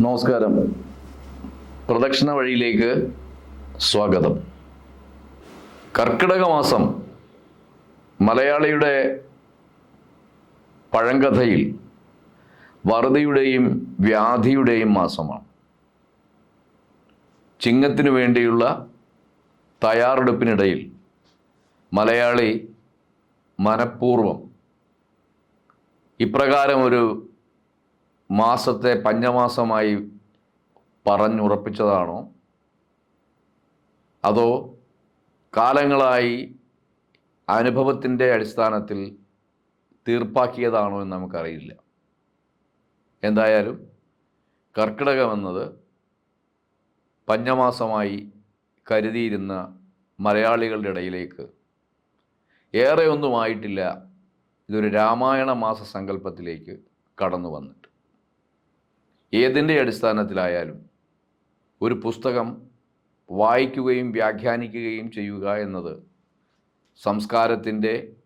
നമസ്കാരം. പ്രദക്ഷിണ വഴിയിലേക്ക് സ്വാഗതം. കർക്കിടക മാസം മലയാളിയുടെ പഴങ്കഥയിൽ വറുതിയുടെയും വ്യാധിയുടെയും മാസമാണ്. ചിങ്ങത്തിനു വേണ്ടിയുള്ള തയ്യാറെടുപ്പിനിടയിൽ മലയാളി മനഃപൂർവം ഇപ്രകാരം ഒരു മാസത്തെ പഞ്ഞമാസമായി പറഞ്ഞുറപ്പിച്ചതാണോ? അതോ കാലങ്ങളായി അനുഭവത്തിന്റെ അടിസ്ഥാനത്തിൽ തീർപ്പാക്കിയതാണോ എന്ന് നമുക്കറിയില്ല. എന്തായാലും കർക്കിടകം എന്നത് പഞ്ഞമാസമായി കരുതിയിരുന്ന മലയാളികളുടെ ഇടയിലേക്ക് ഏറെ ഒന്നുമായിട്ടില്ല ഇതൊരു രാമായണ മാസ സങ്കല്പത്തിലേക്ക് കടന്നു വന്നിട്ട്. ഏതിന്റെ അടിസ്ഥാനത്തിലായാലും ഒരു പുസ്തകം വായിക്കുകയും വ്യാഖ്യാനിക്കുകയും ചെയ്യുക എന്നത് സംസ്കാരത്തിന്റെ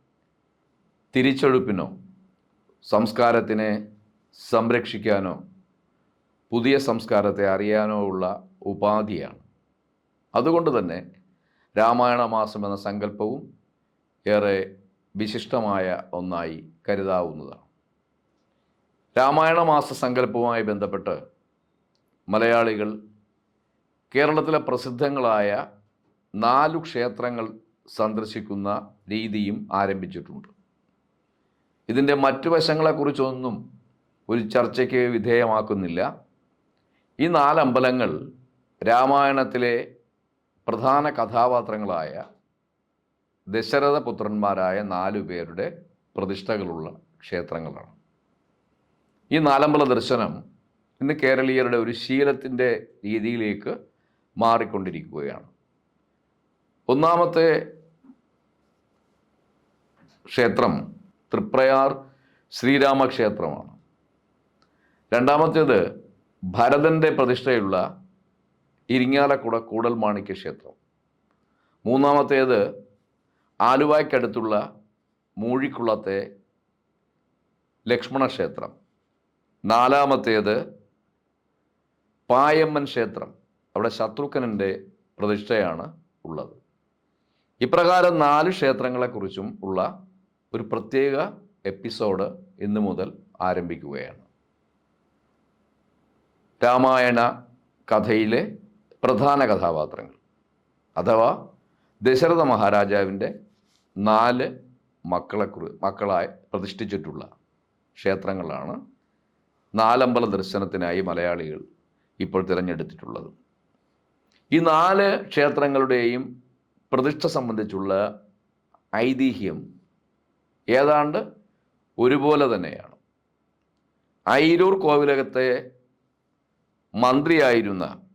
തിരിച്ചെടുപ്പിനോ സംസ്കാരത്തിനെ സംരക്ഷിക്കാനോ പുതിയ സംസ്കാരത്തെ അറിയാനോ ഉള്ള ഉപാധിയാണ്. അതുകൊണ്ട് തന്നെ രാമായണ മാസം എന്ന സങ്കല്പവും ഏറെ വിശിഷ്ടമായ ഒന്നായി കരുതാവുന്നതാണ്. രാമായണ മാസ സങ്കല്പവുമായി ബന്ധപ്പെട്ട് മലയാളികൾ കേരളത്തിലെ പ്രസിദ്ധങ്ങളായ നാലു ക്ഷേത്രങ്ങൾ സന്ദർശിക്കുന്ന രീതിയും ആരംഭിച്ചിട്ടുണ്ട്. ഇതിന്റെ മറ്റു വശങ്ങളെക്കുറിച്ചൊന്നും ഒരു ചർച്ചയ്ക്ക് വിധേയമാക്കുന്നില്ല. ഈ നാലമ്പലങ്ങൾ രാമായണത്തിലെ പ്രധാന കഥാപാത്രങ്ങളായ ദശരഥപുത്രന്മാരായ നാലു പേരുടെ പ്രതിഷ്ഠകളുള്ള ക്ഷേത്രങ്ങളാണ്. ഈ നാലമ്പല ദർശനം ഇന്ന് കേരളീയരുടെ ഒരു ശീലത്തിന്റെ രീതിയിലേക്ക് മാറിക്കൊണ്ടിരിക്കുകയാണ്. ഒന്നാമത്തെ ക്ഷേത്രം തൃപ്രയാർ ശ്രീരാമക്ഷേത്രമാണ്. രണ്ടാമത്തേത് ഭരതന്റെ പ്രതിഷ്ഠയുള്ള ഇരിങ്ങാലക്കുട കൂടൽ മാണിക്യ ക്ഷേത്രം. മൂന്നാമത്തേത് ആലുവായ്ക്കടുത്തുള്ള മൂഴിക്കുളത്തെ ലക്ഷ്മണ ക്ഷേത്രം നാലാമത്തേത് പായമ്മൻ ക്ഷേത്രം. അവിടെ ശത്രുഘ്നന്റെ പ്രതിഷ്ഠയാണ് ഉള്ളത്. ഇപ്രകാരം നാല് ക്ഷേത്രങ്ങളെക്കുറിച്ചും ഉള്ള ഒരു പ്രത്യേക എപ്പിസോഡ് ഇന്നു മുതൽ ആരംഭിക്കുകയാണ്. രാമായണ കഥയിലെ പ്രധാന കഥാപാത്രങ്ങൾ അഥവാ ദശരഥ മഹാരാജാവിന്റെ നാല് മക്കളെ മക്കളായി പ്രതിഷ്ഠിച്ചിട്ടുള്ള ക്ഷേത്രങ്ങളാണ് നാലമ്പല ദർശനത്തിനായി മലയാളികൾ ഇപ്പോൾ തിരഞ്ഞെടുത്തിട്ടുള്ളത്. ഈ നാല് ക്ഷേത്രങ്ങളുടെയും പ്രതിഷ്ഠ സംബന്ധിച്ചുള്ള ഐതിഹ്യം ഏതാണ്ട് ഒരുപോലെ തന്നെയാണ്. ഐരൂർ കോവിലകത്തെ മന്ത്രിയായിരുന്ന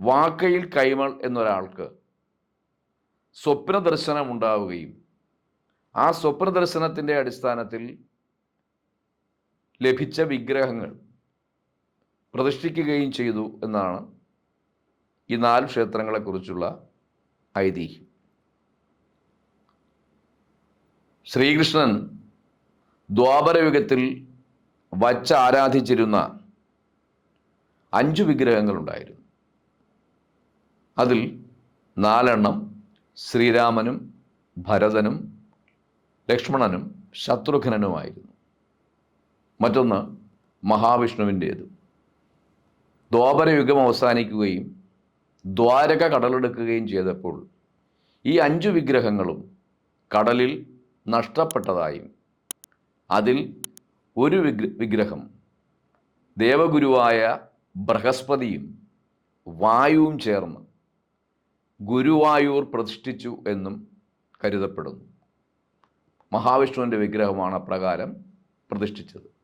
വാക്കയിൽ കൈമൾ എന്നൊരാൾക്ക് സ്വപ്ന ദർശനം ഉണ്ടാവുകയും ആ സ്വപ്ന ദർശനത്തിന്റെ അടിസ്ഥാനത്തിൽ ലഭിച്ച വിഗ്രഹങ്ങൾ പ്രതിഷ്ഠിക്കുകയും ചെയ്തു എന്നാണ് ഈ നാല് ക്ഷേത്രങ്ങളെക്കുറിച്ചുള്ള ഐതിഹ്യം. ശ്രീകൃഷ്ണൻ ദ്വാപരയുഗത്തിൽ വച്ച് ആരാധിച്ചിരുന്ന അഞ്ചു വിഗ്രഹങ്ങളുണ്ടായിരുന്നു. അതിൽ നാലെണ്ണം ശ്രീരാമനും ഭരതനും ലക്ഷ്മണനും ശത്രുഘ്നനുമായിരുന്നു. മറ്റൊന്ന് മഹാവിഷ്ണുവിന്റേത്. ദ്വാപരയുഗം അവസാനിക്കുകയും ദ്വാരക കടലെടുക്കുകയും ചെയ്തപ്പോൾ ഈ അഞ്ചു വിഗ്രഹങ്ങളും കടലിൽ നഷ്ടപ്പെട്ടതായും അതിൽ ഒരു വിഗ്ര വിഗ്രഹം ദേവഗുരുവായ ബൃഹസ്പതിയും വായുവും ചേർന്ന് ഗുരുവായൂർ പ്രതിഷ്ഠിച്ചു എന്നും കരുതപ്പെടുന്നു. മഹാവിഷ്ണുവിന്റെ വിഗ്രഹമാണ് അപ്രകാരം പ്രതിഷ്ഠിച്ചത്.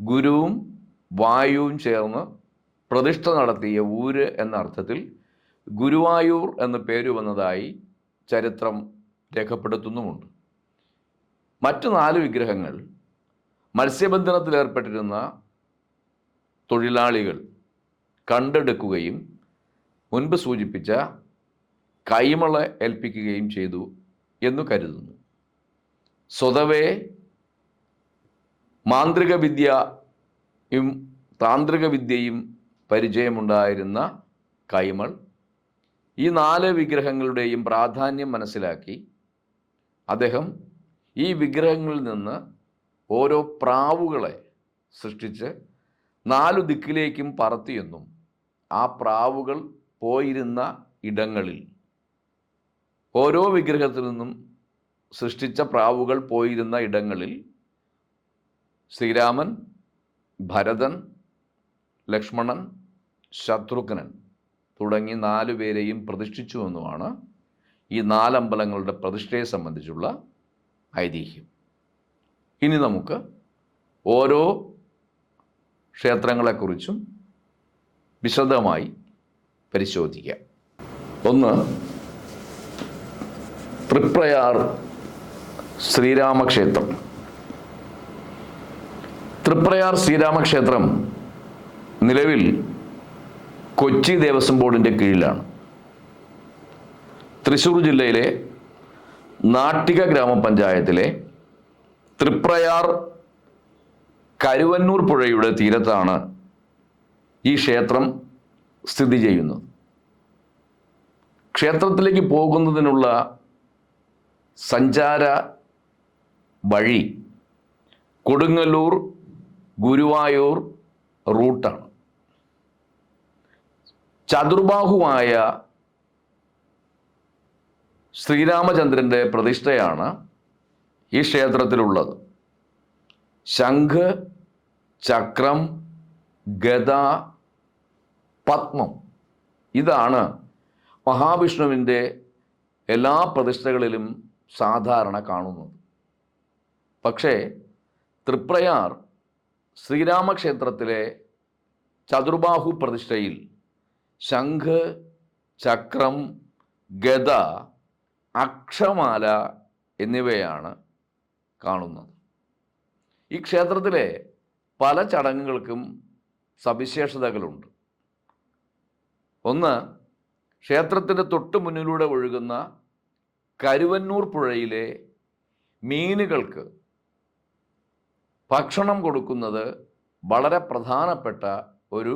ഗുരുവും വായുവും ചേർന്ന് പ്രതിഷ്ഠ നടത്തിയ ഊര് എന്ന അർത്ഥത്തിൽ ഗുരുവായൂർ എന്ന പേര് വന്നതായി ചരിത്രം രേഖപ്പെടുത്തുന്നുമുണ്ട്. മറ്റു നാല് വിഗ്രഹങ്ങൾ മത്സ്യബന്ധനത്തിൽ ഏർപ്പെട്ടിരുന്ന തൊഴിലാളികൾ കണ്ടെടുക്കുകയും മുൻപ് സൂചിപ്പിച്ച കൈമള ഏൽപ്പിക്കുകയും ചെയ്തു എന്നു കരുതുന്നു. സ്വതവേ മാന്ത്രിക വിദ്യയും താന്ത്രിക വിദ്യയും പരിചയമുണ്ടായിരുന്ന കൈമൾ ഈ നാല് വിഗ്രഹങ്ങളുടെയും പ്രാധാന്യം മനസ്സിലാക്കി അദ്ദേഹം ഈ വിഗ്രഹങ്ങളിൽ നിന്ന് ഓരോ പ്രാവുകളെ സൃഷ്ടിച്ച് നാലു ദിക്കിലേക്കും പറത്തിയെന്നും ആ പ്രാവുകൾ പോയിരുന്ന ഇടങ്ങളിൽ ഓരോ വിഗ്രഹത്തിൽ നിന്നും സൃഷ്ടിച്ച പ്രാവുകൾ പോയിരുന്ന ഇടങ്ങളിൽ ശ്രീരാമൻ ഭരതൻ ലക്ഷ്മണൻ ശത്രുഘ്നൻ തുടങ്ങി നാലു പേരെയും പ്രതിഷ്ഠിച്ചു എന്നുമാണ് ഈ നാലമ്പലങ്ങളുടെ പ്രതിഷ്ഠയെ സംബന്ധിച്ചുള്ള ഐതിഹ്യം. ഇനി നമുക്ക് ഓരോ ക്ഷേത്രങ്ങളെക്കുറിച്ചും വിശദമായി പരിശോധിക്കാം. ഒന്ന് തൃപ്രയാർ ശ്രീരാമക്ഷേത്രം. തൃപ്രയാർ ശ്രീരാമക്ഷേത്രം നിലവിൽ കൊച്ചി ദേവസ്വം ബോർഡിന്റെ കീഴിലാണ്. തൃശ്ശൂർ ജില്ലയിലെ നാട്ടിക ഗ്രാമപഞ്ചായത്തിലെ തൃപ്രയാർ കരുവന്നൂർ പുഴയുടെ തീരത്താണ് ഈ ക്ഷേത്രം സ്ഥിതി ചെയ്യുന്നത്. ക്ഷേത്രത്തിലേക്ക് പോകുന്നതിനുള്ള സഞ്ചാര വഴി കൊടുങ്ങല്ലൂർ ഗുരുവായൂർ റൂട്ടാണ്. ചതുർബാഹുവായ ശ്രീരാമചന്ദ്രന്റെ പ്രതിഷ്ഠയാണ് ഈ ക്ഷേത്രത്തിലുള്ളത്. ശംഖ് ചക്രം ഗത പത്മം. ഇതാണ് മഹാവിഷ്ണുവിന്റെ എല്ലാ പ്രതിഷ്ഠകളിലും സാധാരണ കാണുന്നത്. പക്ഷേ തൃപ്രയാർ ശ്രീരാമക്ഷേത്രത്തിലെ ചതുർബാഹു പ്രതിഷ്ഠയിൽ ശംഖ് ചക്രം ഗത അക്ഷമാല എന്നിവയാണ് കാണുന്നത്. ഈ ക്ഷേത്രത്തിലെ പല ചടങ്ങുകൾക്കും സവിശേഷതകളുണ്ട്. ഒന്ന് ക്ഷേത്രത്തിന്റെ തൊട്ട് മുന്നിലൂടെ ഒഴുകുന്ന കരുവന്നൂർ പുഴയിലെ മീനുകൾക്ക് ഭക്ഷണം കൊടുക്കുന്നത് വളരെ പ്രധാനപ്പെട്ട ഒരു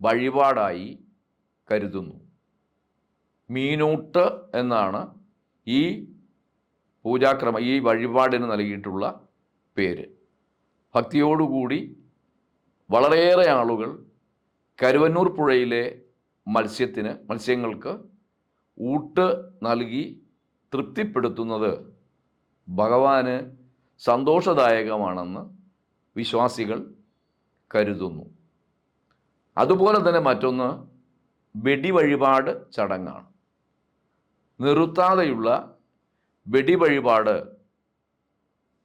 വഴിപാടായി കരുതുന്നു. മീനൂട്ട് എന്നാണ് ഈ പൂജാക്രമ ഈ വഴിപാടിന് നൽകിയിട്ടുള്ള പേര്. ഭക്തിയോടുകൂടി വളരെയേറെ ആളുകൾ കരുവന്നൂർ പുഴയിലെ മത്സ്യത്തിന് മത്സ്യങ്ങൾക്ക് ഊട്ട് നൽകി തൃപ്തിപ്പെടുത്തുന്നത് ഭഗവാന് സന്തോഷദായകമാണെന്ന് വിശ്വാസികൾ കരുതുന്നു. അതുപോലെ തന്നെ മറ്റൊന്ന് വെടി വഴിപാട് ചടങ്ങാണ്. നിർത്താതെയുള്ള വെടിവഴിപാട്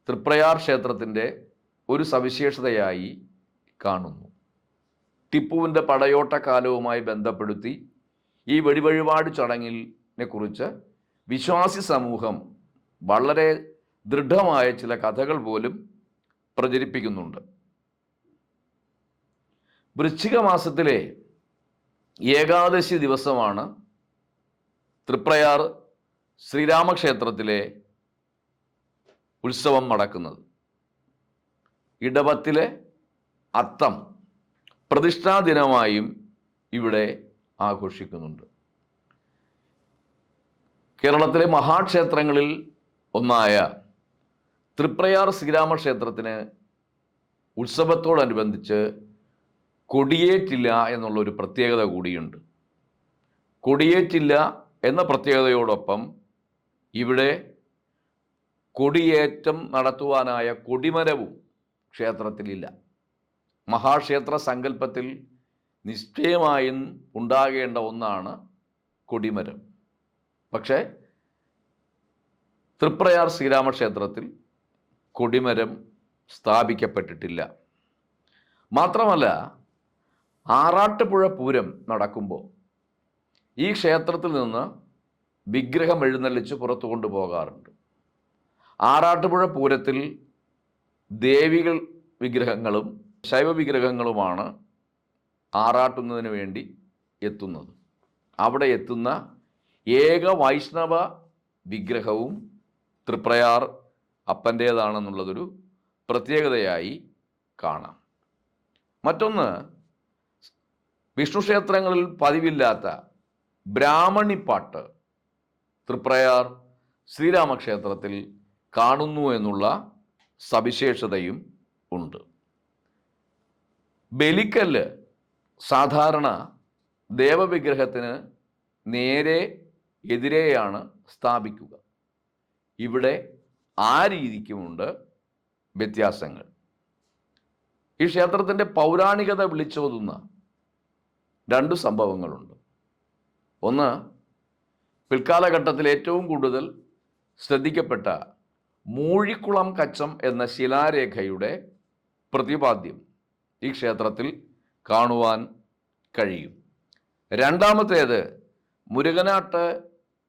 തൃപ്രയാർ ക്ഷേത്രത്തിന്റെ ഒരു സവിശേഷതയായി കാണുന്നു. ടിപ്പുവിന്റെ പടയോട്ട കാലവുമായി ബന്ധപ്പെടുത്തി ഈ വെടിവഴിപാട് ചടങ്ങിനെ കുറിച്ച് വിശ്വാസി സമൂഹം വളരെ ദൃഢമായ ചില കഥകൾ പോലും പ്രചരിപ്പിക്കുന്നുണ്ട്. വൃശ്ചിക മാസത്തിലെ ഏകാദശി ദിവസമാണ് തൃപ്രയാർ ശ്രീരാമക്ഷേത്രത്തിലെ ഉത്സവം നടക്കുന്നത്. ഇടവത്തിലെ അത്തം പ്രതിഷ്ഠാ ദിനമായും ഇവിടെ ആഘോഷിക്കുന്നുണ്ട്. കേരളത്തിലെ മഹാക്ഷേത്രങ്ങളിൽ ഒന്നായ തൃപ്രയാർ ശ്രീരാമക്ഷേത്രത്തിന് ഉത്സവത്തോടനുബന്ധിച്ച് കൊടിയേറ്റില്ല എന്നുള്ളൊരു പ്രത്യേകത കൂടിയുണ്ട്. കൊടിയേറ്റില്ല എന്ന പ്രത്യേകതയോടൊപ്പം ഇവിടെ കൊടിയേറ്റം നടത്തുവാനായ കൊടിമരവും ക്ഷേത്രത്തിലില്ല. മഹാക്ഷേത്ര സങ്കല്പത്തിൽ നിശ്ചയമായും ഉണ്ടാകേണ്ട ഒന്നാണ് കൊടിമരം. പക്ഷേ തൃപ്രയാർ ശ്രീരാമക്ഷേത്രത്തിൽ കൊടിമരം സ്ഥാപിക്കപ്പെട്ടിട്ടില്ല. മാത്രമല്ല ആറാട്ടുപുഴ പൂരം നടക്കുമ്പോൾ ഈ ക്ഷേത്രത്തിൽ നിന്ന് വിഗ്രഹം എഴുന്നള്ളിച്ച് പുറത്തു കൊണ്ടുപോകാറുണ്ട്. ആറാട്ടുപുഴ പൂരത്തിൽ ദേവികൾ വിഗ്രഹങ്ങളും ശൈവ വിഗ്രഹങ്ങളുമാണ് ആറാട്ടുന്നതിന് വേണ്ടി എത്തുന്നത്. അവിടെ എത്തുന്ന ഏക വൈഷ്ണവ വിഗ്രഹവും തൃപ്രയാർ അപ്പന്റേതാണെന്നുള്ളതൊരു പ്രത്യേകതയായി കാണാം. മറ്റൊന്ന് വിഷ്ണു ക്ഷേത്രങ്ങളിൽ പതിവില്ലാത്ത ബ്രാഹ്മണിപ്പാട്ട് തൃപ്രയാർ ശ്രീരാമക്ഷേത്രത്തിൽ കാണുന്നു എന്നുള്ള സവിശേഷതയും ഉണ്ട്. ബലിക്കല്ല് സാധാരണ ദേവവിഗ്രഹത്തിന് നേരെ എതിരെയാണ് സ്ഥാപിക്കുക. ഇവിടെ ആ രീതിക്കുമുണ്ട് വ്യത്യാസങ്ങൾ. ഈ ക്ഷേത്രത്തിന്റെ പൗരാണികത വിളിച്ചോതുന്ന രണ്ട് സംഭവങ്ങളുണ്ട്. ഒന്ന് പിൽക്കാലഘട്ടത്തിൽ ഏറ്റവും കൂടുതൽ ശ്രദ്ധിക്കപ്പെട്ട മൂഴിക്കുളം കച്ചം എന്ന ശിലാരേഖയുടെ പ്രതിപാദ്യം ഈ ക്ഷേത്രത്തിൽ കാണുവാൻ കഴിയും. രണ്ടാമത്തേത് മുരുകനാട്ട്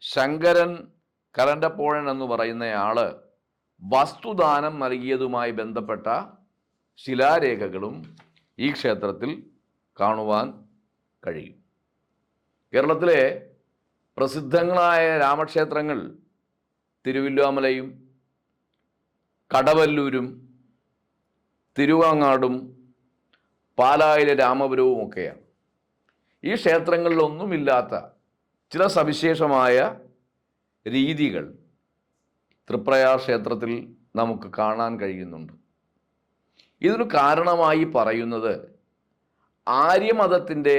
ശങ്കരൻ കരണ്ടപ്പോഴൻ എന്ന് പറയുന്നയാൾ വസ്തുദാനം നൽകിയതുമായി ബന്ധപ്പെട്ട ശിലാരേഖകളും ഈ ക്ഷേത്രത്തിൽ കാണുവാൻ കഴിയും. കേരളത്തിലെ പ്രസിദ്ധങ്ങളായ രാമക്ഷേത്രങ്ങൾ തിരുവില്ലാമലയും കടവല്ലൂരും തിരുവാങ്ങാടും പാലായിലെ രാമപുരവും ഒക്കെയാണ്. ഈ ക്ഷേത്രങ്ങളിലൊന്നുമില്ലാത്ത ചില സവിശേഷമായ രീതികൾ തൃപ്രയാർ ക്ഷേത്രത്തിൽ നമുക്ക് കാണാൻ കഴിയുന്നുണ്ട്. ഇതിനു കാരണമായി പറയുന്നത് ആര്യമതത്തിന്റെ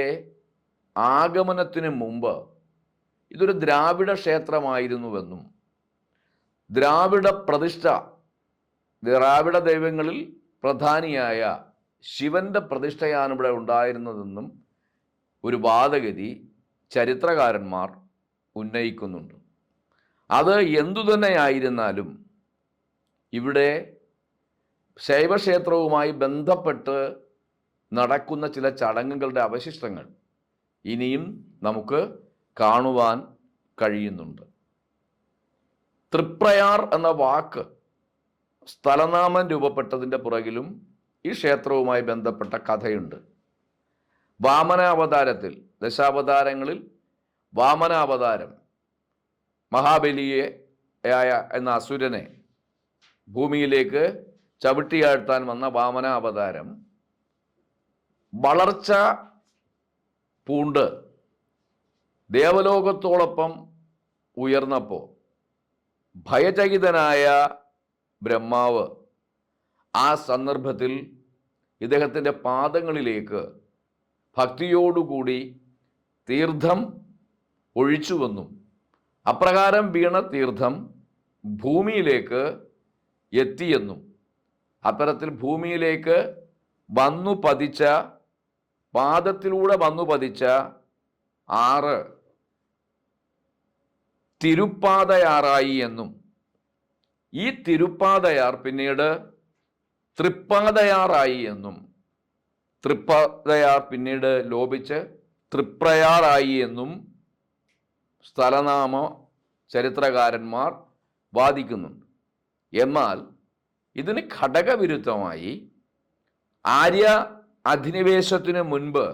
ആഗമനത്തിന് മുമ്പ് ഇതൊരു ദ്രാവിഡ ക്ഷേത്രമായിരുന്നുവെന്നും ദ്രാവിഡ പ്രതിഷ്ഠ ദ്രാവിഡ ദൈവങ്ങളിൽ പ്രധാനിയായ ശിവന്റെ പ്രതിഷ്ഠയാണ് ഇവിടെ ഉണ്ടായിരുന്നതെന്നും ഒരു വാദഗതി ചരിത്രകാരന്മാർ ഉന്നയിക്കുന്നുണ്ട്. അത് എന്തു തന്നെയായിരുന്നാലും ഇവിടെ ശൈവക്ഷേത്രവുമായി ബന്ധപ്പെട്ട് നടക്കുന്ന ചില ചടങ്ങുകളുടെ അവശിഷ്ടങ്ങൾ ഇനിയും നമുക്ക് കാണുവാൻ കഴിയുന്നുണ്ട്. തൃപ്രയാർ എന്ന വാക്ക് സ്ഥലനാമം രൂപപ്പെട്ടതിന്റെ പുറകിലും ഈ ക്ഷേത്രവുമായി ബന്ധപ്പെട്ട കഥയുണ്ട്. വാമനാവതാരത്തിൽ ദശാവതാരങ്ങളിൽ വാമനാവതാരം മഹാബലിയെ ആയ എന്ന അസുരനെ ഭൂമിയിലേക്ക് ചവിട്ടിയാഴ്ത്താൻ വന്ന വാമനാവതാരം വളർച്ച പൂണ്ട് ദേവലോകത്തോടൊപ്പം ഉയർന്നപ്പോൾ ഭയചകിതനായ ബ്രഹ്മാവ് ആ സന്ദർഭത്തിൽ ഇദ്ദേഹത്തിന്റെ പാദങ്ങളിലേക്ക് ഭക്തിയോടുകൂടി തീർത്ഥം ഒഴിച്ചുവെന്നും അപ്രകാരം വീണ തീർത്ഥം ഭൂമിയിലേക്ക് എത്തിയെന്നും അത്തരത്തിൽ ഭൂമിയിലേക്ക് വന്നു പതിച്ച പാദത്തിലൂടെ വന്നു പതിച്ച ആറ് തിരുപ്പാതയാറായി എന്നും ഈ തിരുപ്പാതയാർ പിന്നീട് തൃപ്പാതയാറായി എന്നും തൃപ്പാതയാർ പിന്നീട് ലോപിച്ച് തൃപ്രയാറായി എന്നും സ്ഥലനാമ ചരിത്രകാരന്മാർ വാദിക്കുന്നുണ്ട്. എന്നാൽ ഇതിന് ഘടകവിരുദ്ധമായി ആര്യ അധിനിവേശത്തിന് മുൻപ്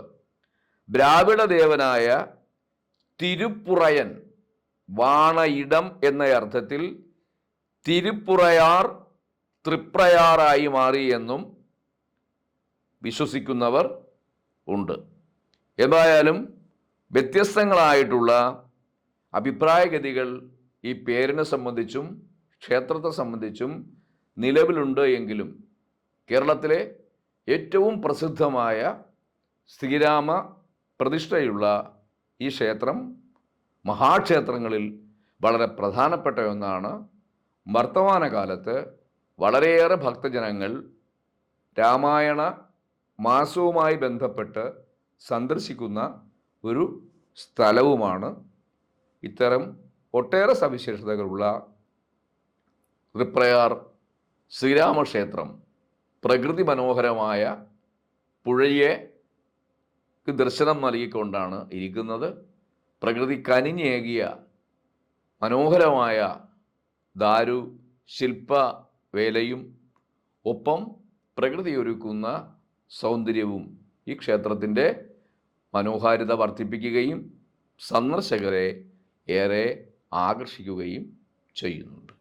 ദ്രാവിഡ ദേവനായ തിരുപ്പുറയൻ വാണയിടം എന്ന അർത്ഥത്തിൽ തിരുപ്പുറയാർ തൃപ്രയാറായി മാറി എന്നും വിശ്വസിക്കുന്നവർ ഉണ്ട്. എന്തായാലും വ്യത്യസ്തങ്ങളായിട്ടുള്ള അഭിപ്രായഗതികൾ ഈ പേരിനെ സംബന്ധിച്ചും ക്ഷേത്രത്തെ സംബന്ധിച്ചും നിലവിലുണ്ട് എങ്കിലും കേരളത്തിലെ ഏറ്റവും പ്രസിദ്ധമായ ശ്രീരാമ പ്രതിഷ്ഠയുള്ള ഈ ക്ഷേത്രം മഹാക്ഷേത്രങ്ങളിൽ വളരെ പ്രധാനപ്പെട്ട ഒന്നാണ്. വർത്തമാനകാലത്ത് വളരെയേറെ ഭക്തജനങ്ങൾ രാമായണ മാസവുമായി ബന്ധപ്പെട്ട് സന്ദർശിക്കുന്ന ഒരു സ്ഥലവുമാണ് ഇത്തരം ഒട്ടേറെ സവിശേഷതകളുള്ള തൃപ്രയാർ ശ്രീരാമക്ഷേത്രം പ്രകൃതി മനോഹരമായ പുഴയെ ദർശനം നൽകിക്കൊണ്ടാണ് ഇരിക്കുന്നത്. പ്രകൃതി കനിഞ്ഞേകിയ മനോഹരമായ ദാരു ശില്പ വേലയും ഒപ്പം പ്രകൃതി ഒരുക്കുന്ന സൗന്ദര്യവും ഈ ക്ഷേത്രത്തിന്റെ മനോഹാരിത വർദ്ധിപ്പിക്കുകയും സന്ദർശകരെ ഏറെ ആകർഷിക്കുകയും ചെയ്യുന്നുണ്ട്.